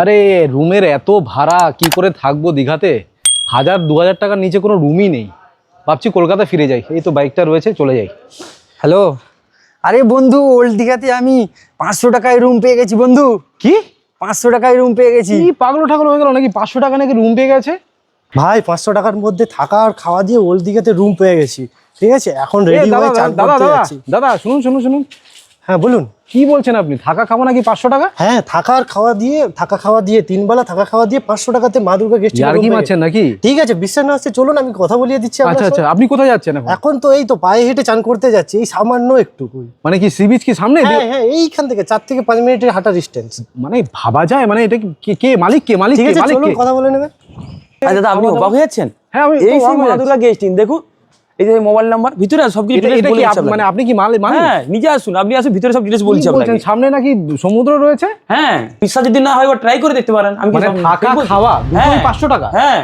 আরে রুমের এত ভাড়া কি করে থাকব দীঘাতে? হাজার দু হাজার টাকার নিচে কোনো রুমই নেই। ভাবছি কলকাতা ফিরে যাই। এই তো বাইকটা রয়েছে চলে যাই। হ্যালো? আরে বন্ধু ওল্ড দীঘাতে আমি পাঁচশো টাকায় রুম পেয়ে গেছি বন্ধু। কি? পাঁচশো টাকায় রুম পেয়ে গেছি। পাগল ঠাগল হয়ে গেল নাকি? পাঁচশো টাকা নাকি রুম পেয়ে গেছে? ভাই পাঁচশো টাকার মধ্যে থাকা আর খাওয়া দিয়ে ওল্ড দিঘাতে রুম পেয়ে গেছি। ঠিক আছে? এখন রেডি হয়ে চান করতে যাচ্ছি। দাদা শুনুন শুনুন শুনুন। হ্যাঁ বলুন। কি বলছেন আপনি? থাকা খাব নাকি পাঁচশো টাকা? হ্যাঁ থাকা আর খাওয়া দিয়ে থাকা খাওয়া দিয়ে তিন বেলা থাকা খাওয়া দিয়ে পাঁচশো টাকাতে মা দুর্গা গেস্ট আর কি মারছেন নাকি? ঠিক আছে বিশ্বাস না হচ্ছে চলুন আমি কথা বলিয়ে দিচ্ছি আচ্ছা আচ্ছা আপনি কোথায় যাচ্ছেন এখন? এখন তো এই তো পায়ে হেঁটে চান করতে যাচ্ছি এই সামান্য একটু মানে কি সি বিচ কি সামনে? হ্যাঁ হ্যাঁ এইখান থেকে চার থেকে পাঁচ মিনিটের হাঁটা ডিস্টেন্স মানে ভাবা যায় মানে এটা কি- কে কে মালিক কে মালিক ঠিক কে আছে মালিক চলুন কথা বলে নেবেন আচ্ছা দাদা আপনি অবাক হয়ে যাচ্ছেন? হ্যাঁ আমি এই মা দুর্গা গেস্ট ইন দেখুন। এই যে মোবাইল নাম্বার ভিতরে সব কিছু মানে আপনি কি মালিক মালিক? হ্যাঁ নিজে আসুন আপনি আসুন ভিতরে সব ডিটেলস বলছি আপনাকে। সামনে নাকি সমুদ্র রয়েছে? হ্যাঁ বিশ্বাস যদি না হয় ট্রাই করে দেখতে পারেন আমি মানে থাকা খাওয়া হ্যাঁ, 500 টাকা? হ্যাঁ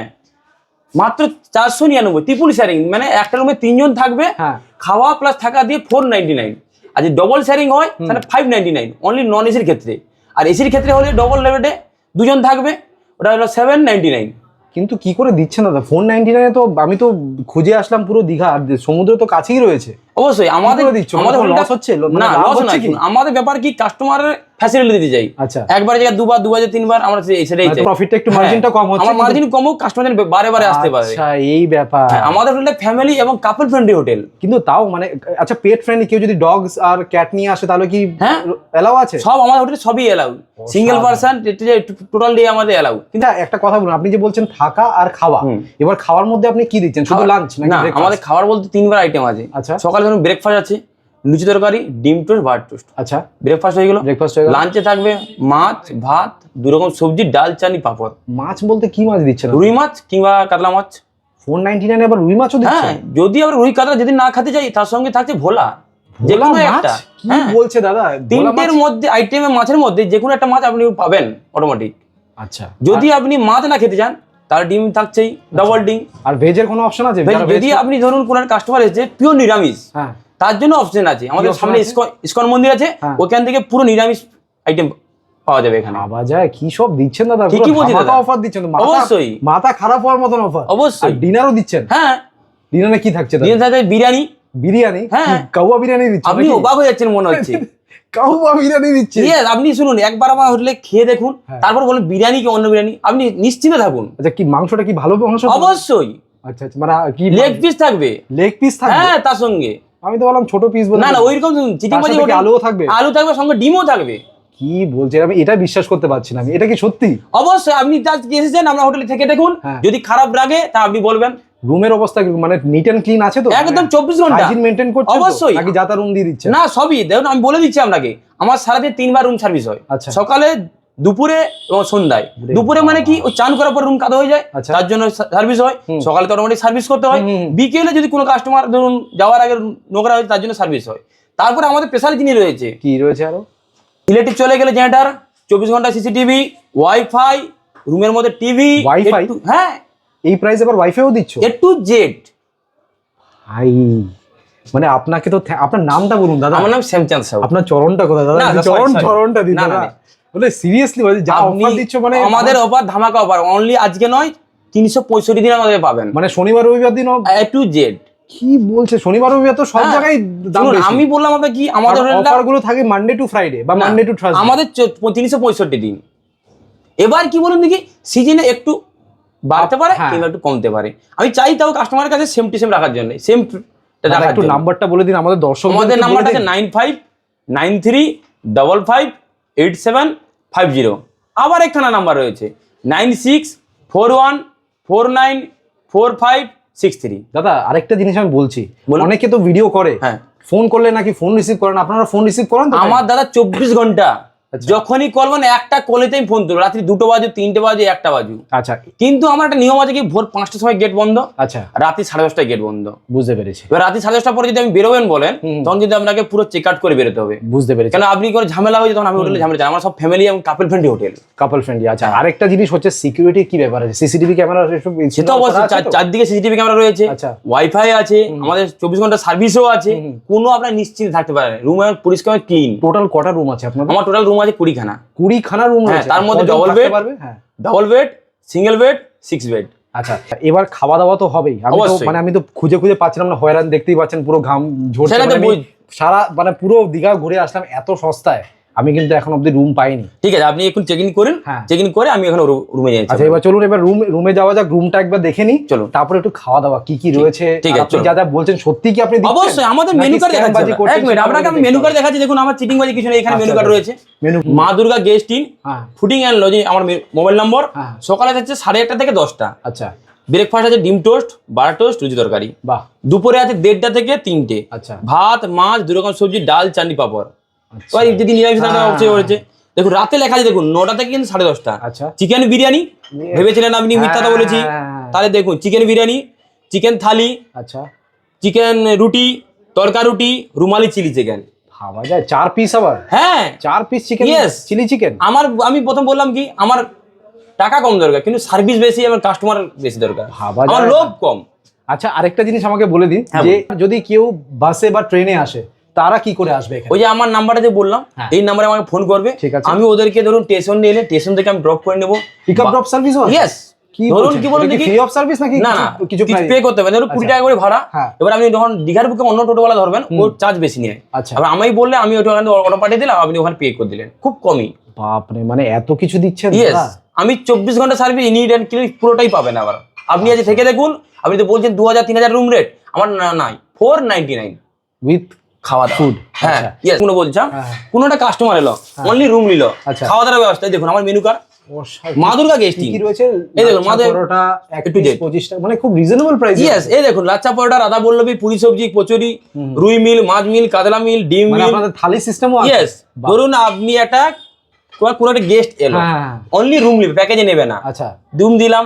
মাত্র চারশো নিরানব্বই ত্রিপুল শেয়ারিং মানে একটা রুমে তিনজন থাকবে হ্যাঁ। খাওয়া প্লাস থাকা দিয়ে ফোর নাইনটি নাইন আর যদি ডবল শেয়ারিং হয় তাহলে five ninety nine only non এসির ক্ষেত্রে। আর এসির ক্ষেত্রে হলে ডবল লেভেলে দুজন থাকবে ওটা হলো সেভেন নাইনটি নাইন কিন্তু কি করে দিচ্ছে না ফোর নাইনটি নাইনে তো আমি তো খুঁজে আসলাম পুরো দীঘা আর সমুদ্র তো কাছেই রয়েছে অবশ্যই আমাদের? আমাদের লস হচ্ছে? মানে না লস হচ্ছে? আমাদের ব্যাপার কি কাস্টমারের ফ্যাসিলিটি দিতে চাই আচ্ছা। একবার জায়গায় দুবার দুবার তিনবার আমরা সেটাই মানে চাই। profit টা একটু হ্যাঁ, margin টা কম হচ্ছে আমার মার্জিন কমও কাস্টমার বারে বারে আসতে পারে। আচ্ছা এই ব্যাপার। হ্যাঁ, আমাদের হোটেলটা ফ্যামিলি এবং কাপল ফ্রেন্ডলি হোটেল কিন্তু তাও মানে আচ্ছা পেট ফ্রেন্ডলি কেউ যদি ডগস আর ক্যাট নিয়ে আসে তাহলে কি হ্যাঁ। এলাও আছে? সব আমাদের হোটেলে সবই allow single person total day আমাদের এলাউ কিন্তু একটা কথা বলুন আপনি যে বলছেন থাকা আর খাওয়া এবার খাওয়ার মধ্যে আপনি কি দিচ্ছেন? শুধু লাঞ্চ নাকি না আমাদের খাবার বলতে তিনবার আইটেম আছে। আচ্ছা। সকালে ধরুন ব্রেকফাস্ট আছে লুচি তরকারি ডিম টোস্ট ভাত টোস্ট। আচ্ছা। ব্রেকফাস্ট হয়ে গেল। ব্রেকফাস্ট হয়ে গেল। লাঞ্চে থাকবে মাছ ভাত দু রকম সবজি ডাল চানি পাঁপড়। মাছ বলতে কি মাছ দিচ্ছেন রুই মাছ কিংবা কাতলা মাছ। ফোর নাইনটি নাইনে আবার রুই মাছও দিচ্ছেন হ্যাঁ যদি আমরা রুই কাতলা যদি না খেতে চাই তার সঙ্গে থাকছে ভোলা। যে কোনো একটা। কি হ্যাঁ। বলছে দাদা? তিনটের মধ্যে আইটেমের মাছের মধ্যে যে কোনো একটা মাছ আপনি পাবেন অটোমেটিক আচ্ছা। যদি আপনি মাছ না খেতে চান তার ডিম থাকছেই ডবল ডিম। আর ভেজের কোনো অপশন আছে? যদি আপনি ধরুন কোন কাস্টমার এসেছে পিওর নিরামিষ। হ্যাঁ। তার জন্য অপশন আছে। আমাদের সামনে ইস্কন- মন্দির আছে হ্যাঁ। ওখান থেকে পুরো নিরামিষ আইটেম পাওয়া যাবে এখানে। যায় কি সব দিচ্ছেন দাদা? ঠিকই বলছি দাদা। অফার দিচ্ছেন অবশ্যই। মাথা খারাপ হওয়ার মতন অফার অবশ্যই। ডিনারও দিচ্ছেন? হ্যাঁ। ডিনারে কি থাকছে বিরিয়ানি। বিরিয়ানি? হ্যাঁ। কাউয়া বিরিয়ানি দিচ্ছেন আপনি অবাক হয়ে যাচ্ছেন মনে হচ্ছে। কাউয়া বিরিয়ানি দিচ্ছে আপনি শুনুন একবার আমার হোটেলে খেয়ে দেখুন হ্যাঁ। তারপর বলুন বিরিয়ানি কি অন্য বিরিয়ানি? আপনি নিশ্চিন্তে থাকুন। আচ্ছা কি মাংসটা কি ভালো মাংস? অবশ্যই। আচ্ছা আচ্ছা মানে কি লেগ পিস থাকবে। লেগ পিস থাকবে? হ্যাঁ তার সঙ্গে। আমি তো বললাম ছোট পিস বলে না না ওইরকম তার বাজি আলুও থাকবে? আলু থাকবে সঙ্গে ডিমও থাকবে। কি বলছে আমি? এটা বিশ্বাস করতে পারছি না আমি। এটা কি সত্যি? অবশ্যই আপনি জাস্ট এসেছেন আমরা হোটেলে থেকে দেখুন। হ্যাঁ। যদি খারাপ লাগে তা আপনি বলবেন। রুমের অবস্থা মানে নিট এন্ড ক্লিন আছে তো? একদম 24 ঘণ্টা। হাইজিন মেইনটেইন করছেন তো? অবশ্যই। নাকি যাতা রুম দিয়ে দিচ্ছেন? না সবই। দেখুন আমি বলে দিচ্ছি আপনাকে। আমার সারাদিন তিনবার রুম সার্ভিস হয়। আচ্ছা। সকালে দুপুরে এবং সন্ধ্যায়। দুপুরে। মানে কি ওই চান করার পর রুম কাদা হয়ে যায় আচ্ছা। তার জন্য সার্ভিস হয়। সকালে তো অটোমেটিক সার্ভিস করতে হয়। বিকেলে যদি কোনো কাস্টমার ধরুন যাওয়ার আগে নোংরা হয় তার জন্য সার্ভিস হয়। তারপরে আমাদের স্পেশাল জিনিস রয়েছে কি রয়েছে আরও? ইলেকট্রিক চলে গেলে জেনারেটার চব্বিশ ঘণ্টা সিসিটিভি ওয়াইফাই রুমের মধ্যে টিভি Wi-Fi? হ্যাঁ। এই প্রাইস আবার ওয়াইফাইও দিচ্ছ? এ টু জেড ভাই মানে আপনাকে তো আপনার নামটা বলুন দাদা। আমার নাম শ্যামচাঁদ সাহু। আপনার চরণটা কোথায় দাদা? চরণ চরণটা দিন দাদা। না। বলে সিরিয়াসলি বলে যা অফার দিচ্ছ মানে আমাদের অফার ধামাকা অফার অনলি আজকে নয় তিনশো পঁয়ষট্টি দিন আমাদের পাবেন। মানে শনিবার রবিবার দিন এ টু জেড কি বলছে? শনিবার রবিবার তো সব জায়গায় দাম হ্যাঁ। আমি বললাম আপনাকে কি আমাদের অফারগুলো থাকে মানডে টু ফ্রাইডে বা মানডে টু থার্সডে আমাদের তিনশো পঁয়ষট্টি দিন। এবার কি বলুন দেখি সিজনে একটু বাড়তে পারে হ্যাঁ। কিংবা একটু কমতে পারে। আমি চাই তাও কাস্টমারের কাছে সেম টু সেম রাখার জন্য সেম একটু নাম্বারটা বলে দিন আমাদের দর্শক আমাদের নাম্বারটা আছে nine five nine three double five eight seven five zero. আবার একখানা নাম্বার রয়েছে nine six four one four nine four five six three. দাদা আরেকটা জিনিস আমি বলছি। অনেকে তো ভিডিও করে। হ্যাঁ। ফোন করলে নাকি ফোন রিসিভ করেন? আপনারা ফোন রিসিভ করেন আমার দাদা চব্বিশ ঘণ্টা। যখনই কল মানে একটা কলেতে আমি ফোন তুলবো। রাত্রি দুটো বাজে তিনটে বাজে একটা বাজু আচ্ছা। কিন্তু আমার একটা নিয়ম আছে কি ভোর পাঁচটার সময় গেট বন্ধ আচ্ছা। রাত্রি সাড়ে দশটায় গেট বন্ধ। বুঝতে পেরেছি। এবার রাত্রি সাড়ে দশটার পরে যদি আমি বেরোবেন বলেন তখন কিন্তু আপনাকে পুরো চেক আউট করে বেরোতে হবে। বুঝতে পেরেছি। কেন আপনি কোনো ঝামেলা হয়ে যায় তখন আমি হোটেলে ঝামেলা আমার সব ফ্যামিলি এবং couple friendly hotel couple friendly আচ্ছা। আরেকটা জিনিস হচ্ছে সিকিউরিটি কি ব্যাপার আছে? সিসিটিভি ক্যামেরা সে তো অবশ্যই চার- চারদিকে সিসিটিভি ক্যামেরা রয়েছে। আচ্ছা। ওয়াইফাই আছে আমাদের চব্বিশ ঘণ্টা সার্ভিসও আছে। কোনো আপনার নিশ্চিন্তে থাকতে পারেন রুম পরিষ্কার ক্লিন টোটাল কটা রুম আছে আপনার আমার টোটাল রুম রুম আছে কুড়িখানা। কুড়ি খানা রুম হ্যাঁ, তার মধ্যে ডবল বেড ডবল পারবে? হ্যাঁ। Double bed single bed six bed আচ্ছা এবার খাওয়া দাওয়া তো হবেই। আমি তো মানে আমি তো খুঁজে খুঁজে পাচ্ছিলাম না হয়রান দেখতেই পাচ্ছেন পুরো ঘাম ঝরছে। মানে সারা মানে পুরো দীঘা ঘুরে আসলাম এত সস্তায়। আমি কিন্তু এখন অব্দি রুম পাইনি। ঠিক আছে আপনি এখন চেক ইন করেন। হ্যাঁ। চেক ইন করে আমি এখন রুমে যাচ্ছি। আচ্ছা এবার চলুন এবার রুম রুমে যাওয়া যাক রুমটা একবার দেখে নিই। চলুন। তারপরে একটু খাওয়া দাওয়া কি কি রয়েছে? ঠিক আছে, আপনি। যা যা বলছেন সত্যি কি আপনি? অবশ্যই আমাদের মেনু কার্ড দেখাচ্ছি এক মিনিট আপনাকে আমি মেনু কার্ড দেখাচ্ছি দেখুন আমার চিটিং বাজি কিছু নেই এখানে আচ্ছা, মেনু কার্ড আচ্ছা। রয়েছে। Menu Maa Durga guest inn হ্যাঁ। ফুডিং অ্যান্ড লজিং আমার মোবাইল নম্বর হ্যাঁ। সকালে যাচ্ছে সাড়ে আটটা থেকে দশটা। আচ্ছা। ব্রেকফাস্ট আছে ডিম টোস্ট বার টোস্ট রুটি তরকারি। বাহ। দুপুরে আছে দেড়টা থেকে তিনটে। আচ্ছা। ভাত মাছ দু রকম সবজি ডাল চাটনি পাপড়। আচ্ছা। যদি নিরামিষ হ্যাঁ। অবশ্যই রয়েছে দেখুন রাতে লেখা আছে দেখুন নটা থেকে কিন্তু সাড়ে দশটা। আচ্ছা। চিকেন বিরিয়ানি ভেবেছিলেন আপনি মিথ্যা কথা বলেছি। হ্যাঁ। তাহলে দেখুন চিকেন বিরিয়ানি চিকেন থালি আচ্ছা। চিকেন রুটি তরকা রুটি রুমালি চিলি চিকেন। ভাবা যায় চার পিস আবার? হ্যাঁ। চার পিস চিকেন. চিলি চিকেন আমার আমি প্রথম বললাম কি আমার টাকা কম দরকার কিন্তু সার্ভিস বেশি আমার কাস্টমার বেশি দরকার। ভাবা আমার লোভ কম। আচ্ছা আরেকটা জিনিস আমাকে বলে দিন হ্যাঁ, যে যদি কেউ বাসে বা ট্রেনে আসে তারা কি করে আসবে ওই যে আমার নাম্বারটা যে বললাম হ্যাঁ। এই নাম্বারে আমাকে ফোন করবে। ঠিক আছে। আমি ওদেরকে ধরুন স্টেশন নিয়ে এলে স্টেশন থেকে আমি ড্রপ করে নেব। Pick up drop service yes ধরুন কি বলুন দেখি। ফ্রি অফ সার্ভিস নাকি না না কিছু- কিছু কিছু price? পে করতে হবে। ধরুন কুড়ি আচ্ছা। টাকা করে ভাড়া হ্যাঁ। এবার আপনি যখন দীঘার বুকে অন্য টোটোওয়ালা ধরবেন ওর চার্জ বেশি নেয় আচ্ছা। এবার আমি বললে আমি ওটা ওখানে অটো পাঠিয়ে দিলাম আপনি ওখানে পে করে দিলেন। খুব কমই। বাপরে মানে এত কিছু দিচ্ছেন ইয়েস আমি চব্বিশ ঘণ্টা সার্ভিস অ্যান্ড পুরোটাই পাবেন আবার। আপনি আজ থেকে দেখুন আপনি তো বলছেন দু হাজার তিন হাজার রুম রেট আমার না নাই। ফোর নাইনটি নাইন উইথ খাওয়া ফুড হ্যাঁ ইয়েস কোনো বলছিলাম হ্যাঁ। কোনো একটা কাস্টমার এলো অনলি রুম নিল। আচ্ছা। খাওয়া দাওয়ার ব্যবস্থা দেখুন আমার মেনু কার্ড মা দুর্গা গেস্ট কি রয়েছে? এই দেখুন, আমাদের পরোটা একটু পিস 25 টাকা মানে খুব রিজনেবল প্রাইস ইয়েস এই দেখুন লাচ্চা পরোটা রাধা বল্লভী পুরি সবজি কচুরি রুই মিল মাছ মিল কাতলা মিল ডিম মানে মিল। আপনাদের থালি সিস্টেমও আছে? ইয়েস ধরুন আপনি একটা কোনো একটা গেস্ট এলো। হ্যাঁ অনলি রুম নিবে প্যাকেজে নেবে না। আচ্ছা। রুম দিলাম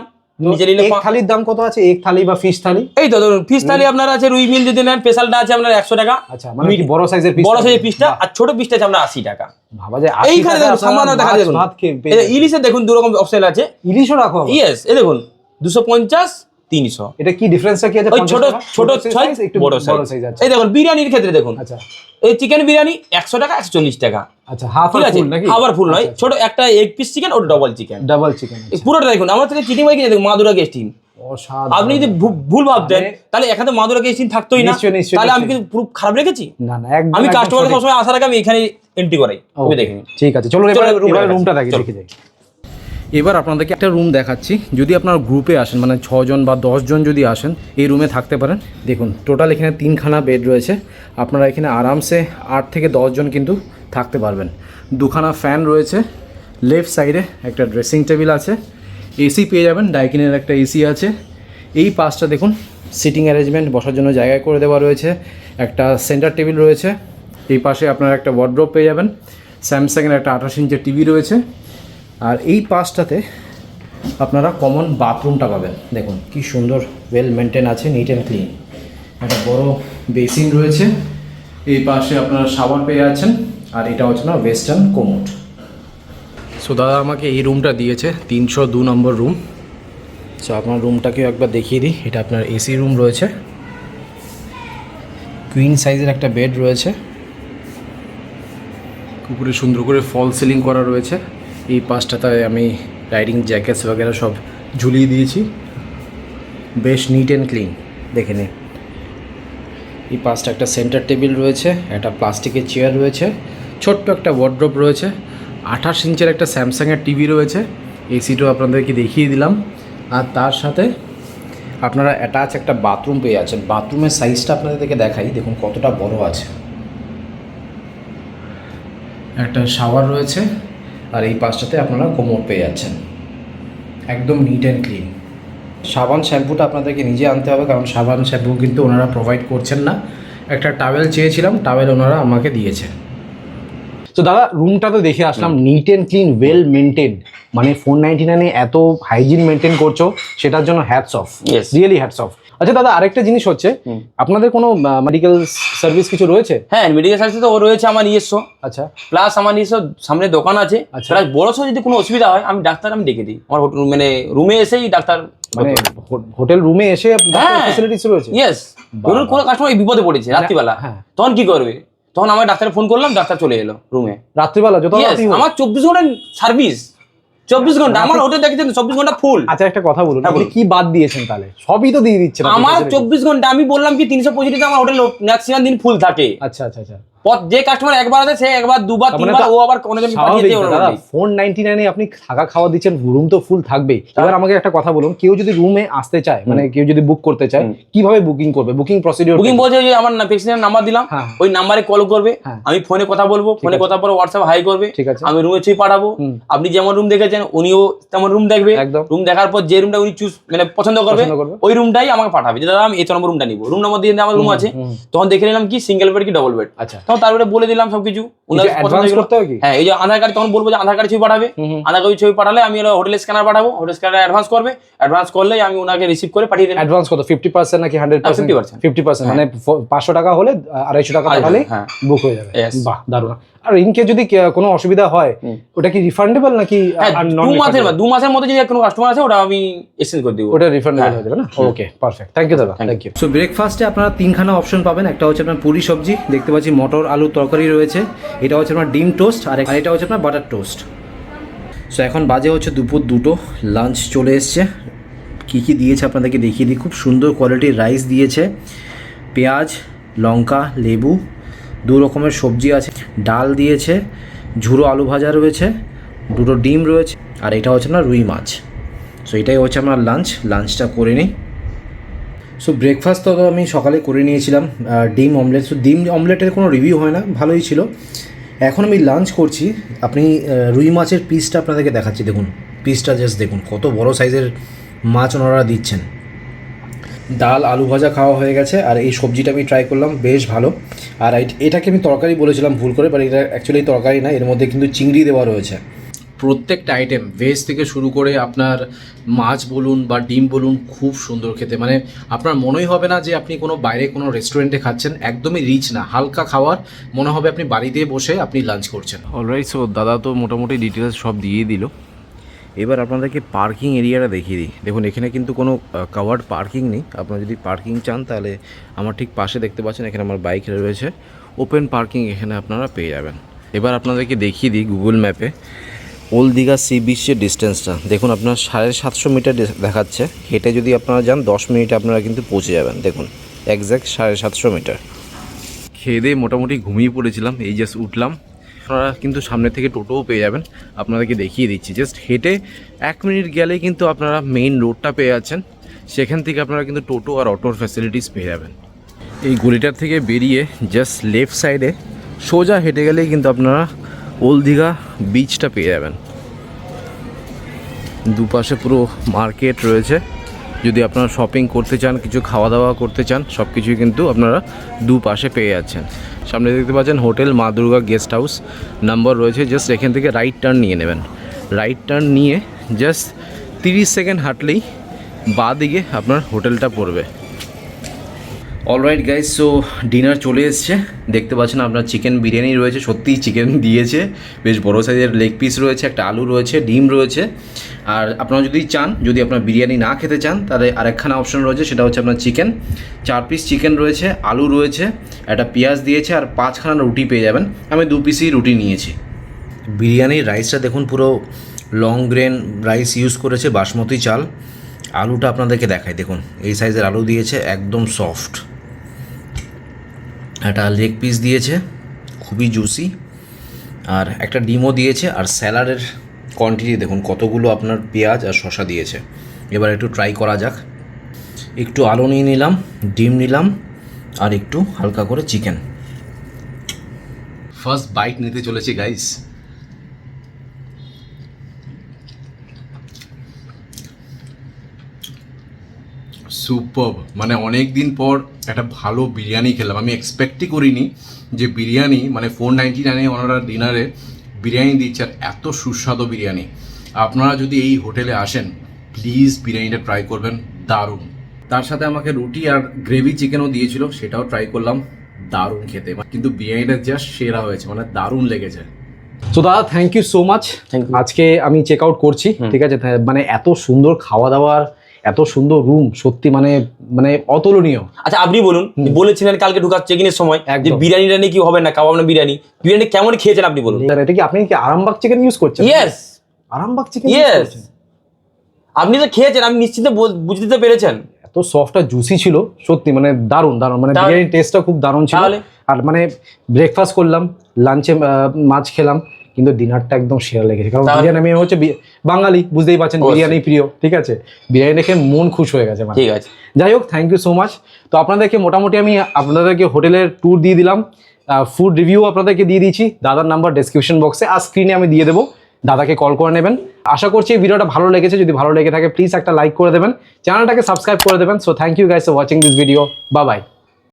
নিচে নিলে এক থালির দাম কত আছে? এক থালি বা ফিশ থালি? এই তো ধরুন ফিশ থালি আপনার আছে রুই মিল যদি নেন স্পেশালটা আছে আপনার একশো টাকা। আচ্ছা মানে বড় সাইজের বড় সাইজের পিসটা আর ছোট পিসটা আছে আপনার আশি টাকা। ভাবা যায় এইখানে দেখুন সামান্য দেখা দেখুন। ইলিশের দেখুন দু রকম অপশন আছে। ইলিশও রাখো ইয়েস এ দেখুন দুশো পঞ্চাশ তিনশো। এটা কি ডিফারেন্সটা কি আছে? ওই ছোট ছোট সাইজ একটু বড় সাইজ এই দেখুন বিরিয়ানির ক্ষেত্রে দেখুন। আচ্ছা। এই চিকেন বিরিয়ানি একশো টাকা একশো চল্লিশ টাকা। আচ্ছা হাফ আছে? খাবার ফুল নয়। ছোট একটা এগ পিস চিকেন ওটা ডবল চিকেন ডাবল চিকেন পুরোটা দেখুন আমার থেকে চিটিং বাই দেখুন মাদুরা গেস্ট টিম আপনি যদি ভুল ভাবতেন তাহলে এখানে মাদুরা গেস্ট টিম থাকতোই না। নিশ্চয়ই, নিশ্চয়ই, তাহলে আমি। কিন্তু পুরো খারাপ রেখেছি? না না আমি কাস্টমারকে। সবসময় আসার আগে আমি এখানে এন্ট্রি করাই। ওকে দেখে ঠিক আছে চলো, এবার এবার room এবার দেখাচ্ছি। রুমটা দেখি দেখে। যাই এবার আপনাদেরকে একটা রুম দেখাচ্ছি। যদি আপনার গ্রুপে আসেন মানে ছজন বা দশজন যদি আসেন, এই রুমে থাকতে পারেন। দেখুন টোটাল এখানে তিনখানা বেড রয়েছে। আপনারা এখানে আরামসে আট থেকে দশজন কিন্তু থাকতে পারবেন। দুখানা ফ্যান রয়েছে। লেফট সাইডে একটা ড্রেসিং টেবিল আছে। এসি পেয়ে যাবেন ডাইকিনের একটা এসি আছে। এই পাশটা দেখুন সিটিং অ্যারেঞ্জমেন্ট বসার জন্য জায়গায় করে দেওয়া রয়েছে। একটা সেন্টার টেবিল রয়েছে। এই পাশে আপনারা একটা ওয়ার্ড্রপ পেয়ে যাবেন। স্যামসাংয়ের একটা আঠাশ ইঞ্চের টিভি রয়েছে। আর এই পাশটাতে আপনারা কমন বাথরুমটা পাবেন। দেখুন, কি সুন্দর ওয়েল মেনটেন আছে নিট অ্যান্ড ক্লিন একটা বড় বেসিন রয়েছে। এই পাশে আপনারা শাওয়ার পেয়ে আছেন, আর এটা হচ্ছে না ওয়েস্টার্ন কোমোট সো দাদা আমাকে এই রুমটা দিয়েছে, তিনশো দু নম্বর রুম সো আপনার রুমটাকেও একবার দেখিয়ে দিই। এটা আপনার এসি রুম রয়েছে। কুইন সাইজের একটা বেড রয়েছে। উপরে সুন্দর করে ফল সিলিং করা রয়েছে। এই পাশটাতে আমি রাইডিং জ্যাকেটস वगैरह সব ঝুলিয়ে দিয়েছি বেশ নিট অ্যান্ড ক্লিন দেখে নিন এই পাশটা একটা সেন্টার টেবিল রয়েছে একটা প্লাস্টিকের চেয়ার রয়েছে ছোট্ট একটা ওয়ার্ড্রপ রয়েছে আঠাশ ইঞ্চের একটা স্যামসাংয়ের টিভি রয়েছে এসিটাও আপনাদেরকে দেখিয়ে দিলাম আর তার সাথে আপনারা অ্যাটাচ একটা বাথরুম পেয়ে যাচ্ছেন বাথরুমের সাইজটা আপনাদেরকে দেখাই দেখুন কতটা বড় আছে একটা শাওয়ার রয়েছে আর এই পাঁচটাতে আপনারা কোমর পেয়ে যাচ্ছেন। একদম নিট অ্যান্ড ক্লিন সাবান শ্যাম্পুটা আপনাদেরকে নিজে আনতে হবে কারণ সাবান শ্যাম্পু কিন্তু ওনারা প্রোভাইড করছেন না। একটা টাওয়েল চেয়েছিলাম টাওয়েল ওনারা আমাকে দিয়েছে তো দাদা রুমটা তো দেখে আসলাম neat and clean well maintain মানে ফোর নাইনটি নাইনে এত হাইজিন মেনটেন করছ সেটার জন্য hats off. Really hats off আচ্ছা দাদা আরেকটা জিনিস হচ্ছে আপনাদের কোনো মেডিকেল সার্ভিস কিছু রয়েছে? হ্যাঁ মেডিকেল সার্ভিস তো রয়েছে আমার নিজস্ব। আচ্ছা। প্লাস আমার নিজস্ব সামনে দোকান আছে। আচ্ছা। প্লাস বড় যদি কোনো অসুবিধা হয় আমি ডাক্তার আমি ডেকে দিই। আমার হোটেল মানে রুমে এসেই ডাক্তার মানে হোটেল রুমে এসে হ্যাঁ। ফ্যাসিলিটিস রয়েছে? ইয়েস ধরুন কোনো কাস্টমার বিপদে পড়েছে রাত্রিবেলা। হ্যাঁ। তখন কি করবে? তখন আমার ডাক্তারে ফোন করলাম ডাক্তার চলে এলো রুমে রাত্রিবেলা যত। আমার চব্বিশ ঘণ্টা সার্ভিস চব্বিশ ঘণ্টা। আমার হোটেল দেখেছেন চব্বিশ ঘণ্টা ফুল আচ্ছা একটা কথা বলুন হ্যাঁ, আপনি কি বাদ দিয়েছেন তাহলে? সবই তো দিয়ে দিচ্ছেন। আমার চব্বিশ ঘণ্টা আমি বললাম কি তিনশো পঁচিশ আমার হোটেল ম্যাক্সিমাম দিন ফুল থাকে। আচ্ছা আচ্ছা আচ্ছা। যে কাস্টমার একবার আছে সে একবার দুবার মানে তিনবার ও আবার কোনোদিন স্বাভাবিক পাঠিয়েছে না, ওর দাদা হোটেলে। ফোর নাইনটি নাইনে আপনি থাকা খাওয়া দিচ্ছেন রুম তো ফুল থাকবেই। এবার আমাকে একটা কথা বলুন কেউ যদি রুমে আসতে চায় মানে কেউ যদি বুক করতে চায় কীভাবে বুকিং করবে? বুকিং প্রসিডিওর বুকিং বলছে যে আমার পেশেন্টের নাম্বার দিলাম হ্যাঁ। ওই নাম্বারে কল করবে হ্যাঁ। আমি ফোনে কথা বলব ফোনে কথা পরে হোয়াটসঅ্যাপ হাই করবে ঠিক আছে। আমি রুমে ছুঁয়ে পাঠাবো আপনি যেমন রুম দেখেছেন উনিও তেমন রুম দেখবে। একদম। রুম দেখার পর যে রুমটা উনি চুজ মানে পছন্দ করবে ওই রুমটাই আমাকে পাঠাবে। যে দাদা আমি এই নম্বর রুমটা নিবো। রুম নম্বর দিয়ে আমার রুম আছে। তখন দেখে নিলাম কি সিঙ্গেল বেড কি ডবল বেড আচ্ছা। তখন তারপরে বলে দিলাম সবকিছু। হয়ে হ্যাঁ এই যে আধার কার্ড তখন বলব যে আধার কার্ড ছবি পাঠাবে। আধার কার্ড ছবি পাঠালে আমি হোটেল স্ক্যানার পাঠাবো। হোটেল স্ক্যানার অ্যাডভান্স করবে। অ্যাডভান্স করলে আমি ওনাকে রিসিভ করে পাঠিয়ে দিলাম অ্যাডভান্স কত ফিফটি পার্সেন্ট নাকি হান্ড্রেড পার্সেন্ট 50% ফিফটি পার্সেন্ট মানে পাঁচশো টাকা হলে আড়াইশো টাকা পাঠালে হ্যাঁ। বুক হয়ে যাবে। বাহ দারুণ। আর ইনকে যদি কোনো অসুবিধা হয় ওটা কি রিফান্ডেবল নাকি হ্যাঁ আর দু মাসের দু মাসের মধ্যে যদি কোনো কাস্টমার আছে ওটা আমি এক্সচেঞ্জ করে দিব। ওটা রিফান্ডেবল হ্যাঁ। হয়ে যাবে না? ওকে পারফেক্ট থ্যাংক ইউ দাদা. থ্যাংক ইউ সো ব্রেকফাস্টে আপনারা তিনখানা অপশন পাবেন। একটা হচ্ছে আপনার পুরি সবজি দেখতে পাচ্ছি মটর আলু তরকারি রয়েছে। এটা হচ্ছে আপনার ডিম টোস্ট আর আর এটা হচ্ছে আপনার বাটার টোস্ট সো এখন বাজে হচ্ছে দুপুর দুটো। লাঞ্চ চলে এসছে। কী কী দিয়েছে আপনাদেরকে দেখিয়ে দিই। খুব সুন্দর কোয়ালিটির রাইস দিয়েছে। পেঁয়াজ লঙ্কা লেবু দু রকমের সবজি আছে। ডাল দিয়েছে ঝুরো আলু ভাজা রয়েছে, দুটো ডিম রয়েছে, আর এটা হচ্ছে আপনার রুই মাছ। সো এটাই হচ্ছে আমার লাঞ্চ লাঞ্চটা করে নিই। সো ব্রেকফাস্ট তো আমি সকালে করে নিয়েছিলাম ডিম অমলেট সো ডিম অমলেটের কোনো রিভিউ হয় না, ভালোই ছিল। এখন আমি লাঞ্চ করছি, আপনি রুই মাছের পিসটা আপনাদেরকে দেখাচ্ছি, দেখুন। পিসটা জাস্ট দেখুন, কত বড় সাইজের মাছ ওনারা দিচ্ছেন। ডাল আলু ভাজা খাওয়া হয়ে গেছে আর এই সবজিটা আমি ট্রাই করলাম বেশ ভালো। আর এটাকে আমি তরকারি বলেছিলাম ভুল করে বাট এটা অ্যাকচুয়ালি তরকারি না এর মধ্যে কিন্তু চিংড়ি দেওয়া রয়েছে। প্রত্যেকটা আইটেম ভেজ থেকে শুরু করে আপনার মাছ বলুন বা ডিম বলুন খুব সুন্দর খেতে। মানে আপনার মনেই হবে না যে আপনি কোনো বাইরে কোনো রেস্টুরেন্টে খাচ্ছেন একদমই রিচ না। হালকা খাওয়ার মনে হবে আপনি বাড়িতে বসে আপনি লাঞ্চ করছেন। অলরাইট সো দাদা তো মোটামুটি ডিটেলস সব দিয়ে দিল। এবার আপনাদেরকে পার্কিং এরিয়াটা দেখিয়ে দিই। দেখুন, এখানে কিন্তু কোনো কাভার্ড পার্কিং নেই। আপনারা যদি পার্কিং চান, তাহলে আমার ঠিক পাশে দেখতে পাচ্ছেন, এখানে আমার বাইক রয়েছে। ওপেন পার্কিং এখানে আপনারা পেয়ে যাবেন। এবার আপনাদেরকে দেখিয়ে দিই গুগল ম্যাপে ওল্ড দীঘা সি বিচের ডিস্টেন্সটা দেখুন, আপনার সাড়ে সাতশো মিটার দেখাচ্ছে। হেঁটে যদি আপনারা যান, দশ মিনিটে আপনারা কিন্তু পৌঁছে যাবেন। দেখুন একজ্যাক্ট সাড়ে সাতশো মিটার। খেয়ে দিয়ে মোটামুটি ঘুমিয়ে পড়েছিলাম, এই জাস্ট উঠলাম। আপনারা কিন্তু সামনে থেকে টোটোও পেয়ে যাবেন। আপনাদেরকে দেখিয়ে দিচ্ছি। জাস্ট হেঁটে এক মিনিট গেলেই কিন্তু আপনারা মেইন রোডটা পেয়ে যাচ্ছেন। সেখান থেকে আপনারা কিন্তু টোটো আর অটোর ফ্যাসিলিটিস পেয়ে যাবেন। এই গলিটার থেকে বেরিয়ে জাস্ট লেফট সাইডে সোজা হেঁটে গেলেই কিন্তু আপনারা ওল্ড দীঘা বিচটা পেয়ে যাবেন। দুপাশে পুরো মার্কেট রয়েছে। যদি আপনারা শপিং করতে চান, কিছু খাওয়া দাওয়া করতে চান সব কিছুই কিন্তু আপনারা দুপাশে পেয়ে যাচ্ছেন। সামনে দেখতে পাচ্ছেন hotel Maa Durga guest house. Number রয়েছে জাস্ট এখান থেকে রাইট টার্ন নিয়ে নেবেন। রাইট টার্ন নিয়ে জাস্ট তিরিশ সেকেন্ড হাঁটলেই বাঁ দিকে আপনার হোটেলটা পড়বে। অলরাইট গাইজ সো ডিনার চলে এসছে। দেখতে পাচ্ছেন আপনার চিকেন বিরিয়ানি রয়েছে, সত্যিই চিকেন দিয়েছে। বেশ বড়ো সাইজের লেগ পিস রয়েছে, একটা আলু রয়েছে, ডিম রয়েছে। আর আপনারা যদি চান, যদি আপনার বিরিয়ানি না খেতে চান, তাহলে আরেকখানা অপশন রয়েছে, সেটা হচ্ছে আপনার চিকেন চার পিস চিকেন রয়েছে, আলু রয়েছে, একটা পেঁয়াজ দিয়েছে, আর পাঁচখানা রুটি পেয়ে যাবেন। আমি দু পিসই রুটি নিয়েছি। বিরিয়ানির রাইসটা দেখুন, পুরো লং গ্রেন রাইস ইউজ করেছে, বাসমতি চাল। আলুটা আপনাদেরকে দেখাই, দেখুন। এই সাইজের আলু দিয়েছে, একদম সফট একটা লেগ পিস দিয়েছে, খুবই জুসি আর একটা ডিমও দিয়েছে, আর স্যালাডের কোয়ান্টিটি দেখুন, কতগুলো আপনার পেঁয়াজ আর শশা দিয়েছে। এবার একটু ট্রাই করা যাক। একটু আলু নিয়ে নিলাম, ডিম নিলাম, আর একটু হালকা করে চিকেন ফার্স্ট বাইট নিতে চলেছি গাইস সুপার মানে অনেক দিন পর একটা ভালো বিরিয়ানি খেলাম। আমি এক্সপেক্টই করিনি যে বিরিয়ানি মানে ফোর নাইনটি নাইনে ওনারা ডিনারে বিরিয়ানি দিচ্ছে আর এত সুস্বাদু বিরিয়ানি। আপনারা যদি এই হোটেলে আসেন প্লিজ বিরিয়ানিটা ট্রাই করবেন দারুণ। তার সাথে আমাকে রুটি আর গ্রেভি চিকেনও দিয়েছিল সেটাও ট্রাই করলাম দারুণ খেতে। কিন্তু বিরিয়ানিটা জাস্ট সেরা হয়েছে মানে দারুণ লেগেছে। তো দাদা থ্যাংক ইউ সো মাচ আজকে আমি চেক আউট করছি ঠিক আছে? থ্যা- মানে এত সুন্দর খাওয়া দাওয়ার এত সুন্দর রুম সত্যি মানে মানে অতুলনীয়। আচ্ছা আপনি বলুন বলেছিলেন কালকে ঢুকার চেকিং এর সময় যে। বিরিয়ানিটা নিয়ে কি হবে না কাবাব না বিরিয়ানি? বিরিয়ানি কেমন খেয়েছেন আপনি বলুন? স্যার এটা কি আপনি কি আরামবাগ চিকেন ইউজ করছেন? ইয়েস আরামবাগ চিকেন ইয়েস আপনি তো খেয়েছেন আপনি নিশ্চিত বুঝতে পেরেছেন। এত সফট আর জুসি ছিল সত্যি মানে দারুণ দারুণ। মানে বিরিয়ানির টেস্টটা খুব দারুণ ছিল। আর মানে ব্রেকফাস্ট করলাম লাঞ্চে মাছ খেলাম। কিন্তু ডিনারটা একদম সেরা লেগেছে। কারণ? বিরিয়ানি আমি হচ্ছে বাঙালি বুঝতেই পারছেন বিরিয়ানি প্রিয় ঠিক আছে? বিরিয়ানি দেখে মন খুশ হয়ে গেছে মানে। ঠিক আছে। যাই হোক থ্যাংক ইউ সো মাচ তো আপনাদেরকে মোটামুটি আমি আপনাদেরকে হোটেলের ট্যুর দিয়ে দিলাম। ফুড রিভিউ আপনাদেরকে দিয়ে দিয়েছি। দাদার নাম্বার ডেসক্রিপশন বক্সে আর স্ক্রিনে আমি দিয়ে দেবো। দাদাকে কল করে নেবেন। আশা করছি এই ভিডিওটা ভালো লেগেছে। যদি ভালো লেগে থাকে প্লিজ একটা লাইক করে দেবেন। চ্যানেলটাকে সাবস্ক্রাইব করে দেবেন। So thank you guys for watching this video বা বাই